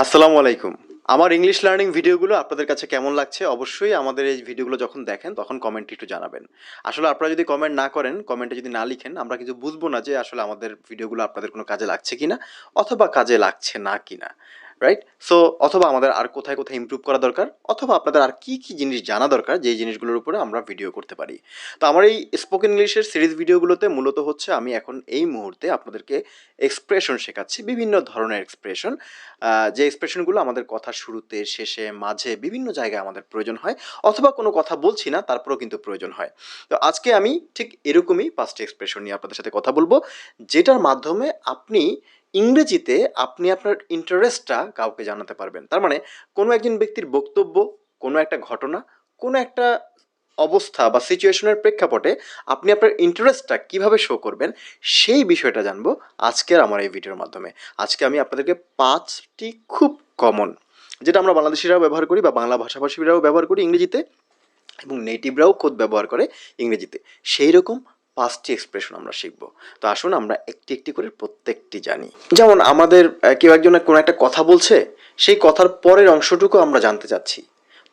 আসসালামু আলাইকুম। আমার ইংলিশ লার্নিং ভিডিওগুলো আপনাদের কাছে কেমন লাগছে অবশ্যই আমাদের এই ভিডিওগুলো যখন দেখেন, তখন কমেন্ট একটু জানাবেন। আসলে আপনারা যদি কমেন্ট না করেন কমেন্টে যদি না লিখেন, আমরা কিছু বুঝব না যে আসলে আমাদের ভিডিওগুলো আপনাদের কোনো কাজে লাগছে কিনা অথবা কাজে লাগছে না কিনা। রাইট সো অথবা আমাদের আর কোথায় কোথায় ইমপ্রুভ করা দরকার, অথবা আপনাদের আর কি কি জিনিস জানা দরকার যেই জিনিসগুলোর উপরে আমরা ভিডিও করতে পারি। তো আমার এই স্পোকেন ইংলিশের সিরিজ ভিডিওগুলোতে মূলত হচ্ছে আমি এখন এই মুহূর্তে আপনাদেরকে এক্সপ্রেশন শেখাচ্ছি, বিভিন্ন ধরনের এক্সপ্রেশন যে এক্সপ্রেশনগুলো আমাদের কথার শুরুতে, শেষে, মাঝে বিভিন্ন জায়গায় আমাদের প্রয়োজন হয়, অথবা কোনো কথা বলছি না, তারপরেও কিন্তু প্রয়োজন হয়। তো আজকে আমি ঠিক এরকমই পাঁচটি এক্সপ্রেশন নিয়ে আপনাদের সাথে কথা বলব, যেটার মাধ্যমে আপনি ইংরেজিতে আপনি আপনার ইন্টারেস্টটা কাউকে জানাতে পারবেন। তার মানে কোনো একজন ব্যক্তির বক্তব্য, কোনো একটা ঘটনা, কোনো একটা অবস্থা বা সিচুয়েশনের প্রেক্ষাপটে আপনি আপনার ইন্টারেস্টটা কীভাবে শো করবেন, সেই বিষয়টা জানব আজকের আমার এই ভিডিওর মাধ্যমে। আজকে আমি আপনাদেরকে পাঁচটি খুব কমন যেটা আমরা বাংলাদেশিরাও ব্যবহার করি বা বাংলা ভাষাভাষীরাও ব্যবহার করি ইংরেজিতে এবং নেটিভরাও খোদ ব্যবহার করে ইংরেজিতে। সেই রকম পাঁচটি এক্সপ্রেশন আমরা শিখব। তো আসুন আমরা একটি একটি করে প্রত্যেকটি জানি। যেমন আমাদের কেউ একজন কোনো একটা কথা বলছে, সেই কথার পরের অংশটুকু আমরা জানতে চাচ্ছি।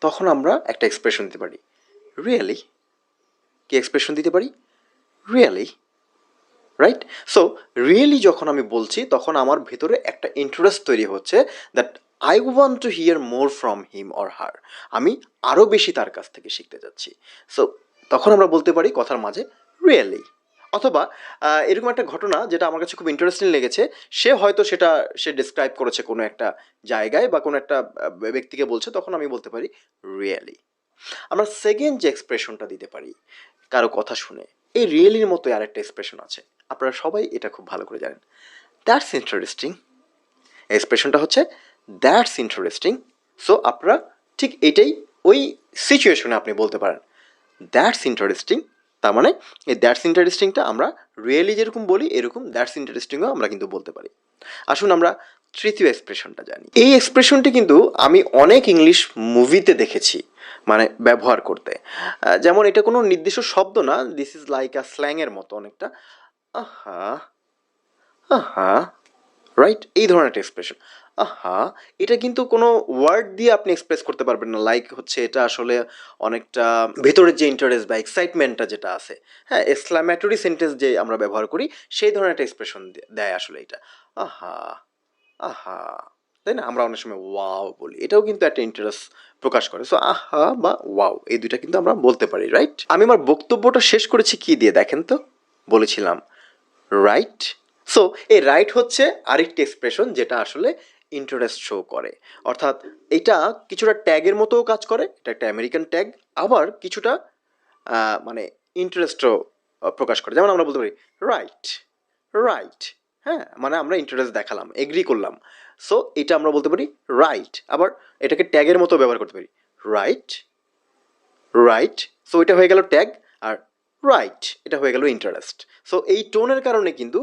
তখন আমরা একটা এক্সপ্রেশন দিতে পারি। রিয়েলি কি এক্সপ্রেশন দিতে পারি? রিয়েলি রাইট সো রিয়েলি যখন আমি বলছি, তখন আমার ভেতরে একটা ইন্টারেস্ট তৈরি হচ্ছে that I want to hear more from him or her আমি আরও বেশি তার কাছ থেকে শিখতে যাচ্ছি সো তখন আমরা বলতে পারি কথার মাঝে রিয়েলি অথবা এরকম একটা ঘটনা যেটা আমার কাছে খুব ইন্টারেস্টিং লেগেছে, সে হয়তো সেটা, সে ডিসক্রাইব করেছে কোনো একটা জায়গায় বা কোনো একটা ব্যক্তিকে বলছে, তখন আমি বলতে পারি রিয়েলি আমরা সেকেন্ড যে এক্সপ্রেশনটা দিতে পারি, কারও কথা শুনে, এই রিয়েলির মতো আরেকটা এক্সপ্রেশন আছে। আপনারা সবাই এটা খুব ভালো করে জানেন। দ্যাটস ইন্টারেস্টিং এক্সপ্রেশনটা হচ্ছে দ্যাটস ইন্টারেস্টিং সো আপনারা ঠিক এটাই ওই সিচুয়েশনে আপনি বলতে পারেন। দ্যাটস ইন্টারেস্টিং তার মানে এই দ্যাটস ইন্টারেস্টিংটা আমরা রিয়েলি যেরকম বলি, এরকম দ্যাটস ইন্টারেস্টিংও আমরা কিন্তু বলতে পারি। আসুন আমরা তৃতীয় এক্সপ্রেশনটা জানি। এই এক্সপ্রেশনটি কিন্তু আমি অনেক ইংলিশ মুভিতে দেখেছি মানে ব্যবহার করতে। যেমন এটা কোনো নির্দিষ্ট শব্দ না দিস ইজ লাইক আ স্ল্যাংয়ের মতো অনেকটা। আহা আহা রাইট এই ধরনের একটা এক্সপ্রেশন আহা, এটা কিন্তু কোনো ওয়ার্ড দিয়ে আপনি এক্সপ্রেস করতে পারবেন না। লাইক হচ্ছে এটা আসলে অনেকটা ভেতরের যে ইন্টারেস্ট বা এক্সাইটমেন্টটা যেটা আছে। হ্যাঁ এক্সক্লামেটরি সেন্টেন্স যে আমরা ব্যবহার করি, সেই ধরনের একটা এক্সপ্রেশন দেয় আসলে এটা। আহা আহা। তাই না? আমরা অনেক সময় ওয়াও বলি। এটাও কিন্তু একটা ইন্টারেস্ট প্রকাশ করে। সো আহা বা ওয়াও এই দুইটা কিন্তু আমরা বলতে পারি রাইট আমি আমার বক্তব্যটা শেষ করেছি কি দিয়ে? দেখেন তো, বলেছিলাম রাইট সো এই রাইট হচ্ছে আরেকটি এক্সপ্রেশন যেটা আসলে ইন্টারেস্ট শো করে। অর্থাৎ এটা কিছুটা ট্যাগের মতোও কাজ করে, এটা একটা আমেরিকান ট্যাগ আবার কিছুটা মানে ইন্টারেস্টও প্রকাশ করে। যেমন আমরা বলতে পারি রাইট রাইট হ্যাঁ মানে আমরা ইন্টারেস্ট দেখালাম এগ্রি করলাম। সো এটা আমরা বলতে পারি রাইট আবার এটাকে ট্যাগের মতো ব্যবহার করতে পারি রাইট রাইট সো এটা হয়ে গেল ট্যাগ রাইট এটা হয়ে গেল ইন্টারেস্ট সো এই টোনের কারণে কিন্তু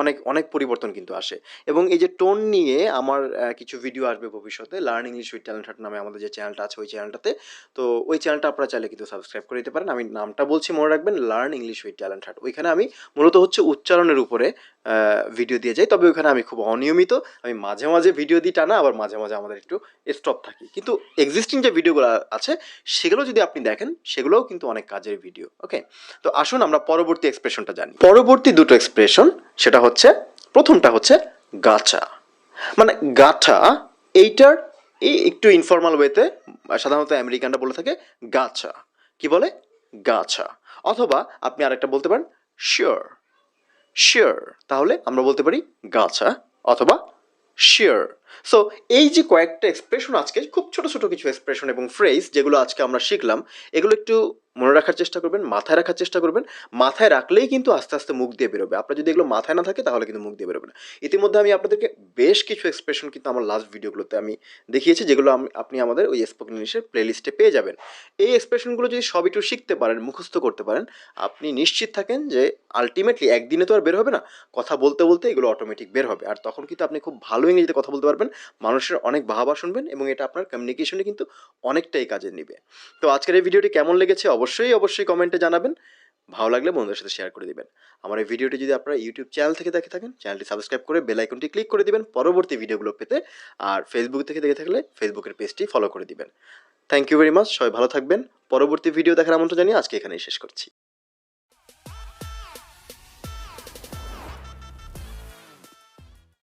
অনেক অনেক পরিবর্তন কিন্তু আসে। এবং এই যে টোন নিয়ে আমার কিছু ভিডিও আসবে ভবিষ্যতে লার্ন ইংলিশ উইথ ট্যালেন্ট হাট নামে আমাদের যে চ্যানেলটা আছে ওই চ্যানেলটাতে তো ওই চ্যানেলটা আপনারা চাইলে কিন্তু সাবস্ক্রাইব করে দিতে পারেন। আমি নামটা বলছি মনে রাখবেন লার্ন ইংলিশ উইথ ট্যালেন্ট হাট ওইখানে আমি মূলত হচ্ছে উচ্চারণের উপরে ভিডিও দিয়ে যাই। তবে ওখানে আমি খুব অনিয়মিত। আমি মাঝে মাঝে ভিডিও দিই টানা, আবার মাঝে মাঝে আমাদের একটু স্টপ থাকি। কিন্তু এক্সিস্টিং যে ভিডিওগুলো আছে, সেগুলো যদি আপনি দেখেন, সেগুলোও কিন্তু অনেক কাজের ভিডিও ওকে তো আসুন আমরা পরবর্তী এক্সপ্রেশনটা জানি। পরবর্তী দুটো এক্সপ্রেশন সেটা হচ্ছে, প্রথমটা হচ্ছে গাছা। মানে গাঠা এইটার এই একটু ইনফর্মাল ওয়েতে সাধারণত আমেরিকানরা বলে থাকে গাছা। কি বলে? গাছা। অথবা আপনি আরেকটা বলতে পারেন শিওর শিওর তাহলে আমরা বলতে পারি গাছা অথবা শিওর সো এই যে কয়েকটা এক্সপ্রেশন আজকে, খুব ছোট ছোট কিছু এক্সপ্রেশন এবং ফ্রেজ যেগুলো আজকে আমরা শিখলাম, এগুলো একটু মনে রাখার চেষ্টা করবেন, মাথায় রাখার চেষ্টা করবেন। মাথায় রাখলেই কিন্তু আস্তে আস্তে মুখ দিয়ে বেরোবে। আপনার যদি এগুলো মাথায় না থাকে, তাহলে কিন্তু মুখ দিয়ে বেরোবে না। ইতিমধ্যে আমি আপনাদেরকে বেশ কিছু এক্সপ্রেশন কিন্তু আমার লাস্ট ভিডিওগুলোতে আমি দেখিয়েছি, যেগুলো আপনি আমাদের ওই স্পোকেন ইংলিশের প্লেলিস্টে পেয়ে যাবেন। এই এক্সপ্রেশনগুলো যদি সব একটু শিখতে পারেন, মুখস্থ করতে পারেন, আপনি নিশ্চিত থাকেন যে আলটিমেটলি একদিনে তো আর বের হবে না। কথা বলতে বলতে এগুলো অটোমেটিক বের হবে। আর তখন কিন্তু আপনি খুব ভালো ইংরেজিতে কথা বলতে পারবেন, মানুষের অনেক ভাবা শুনবেন এবং এটা আপনার কমিউনিকেশনে কিন্তু অনেকটাই কাজে নেবে। তো আজকের এই ভিডিওটি কেমন লেগেছে? অবশ্যই অবশ্যই কমেন্টে জানাবেন। ভালো লাগলে বন্ধুদের সাথে শেয়ার করে দিবেন। আমার এই ভিডিওটি যদি আপনারা ইউটিউব চ্যানেল থেকে দেখে থাকেন চ্যানেলটি সাবস্ক্রাইব করে বেল আইকনটি ক্লিক করে দিবেন পরবর্তী ভিডিওগুলো পেতে। আর ফেসবুক থেকে দেখে থাকলে ফেসবুকের পেজটি ফলো করে দিবেন। থ্যাংক ইউ ভেরি মাচ সবাই ভালো থাকবেন। পরবর্তী ভিডিও দেখার আমন্ত্রণ জানিয়ে আজকে এখানেই শেষ করছি।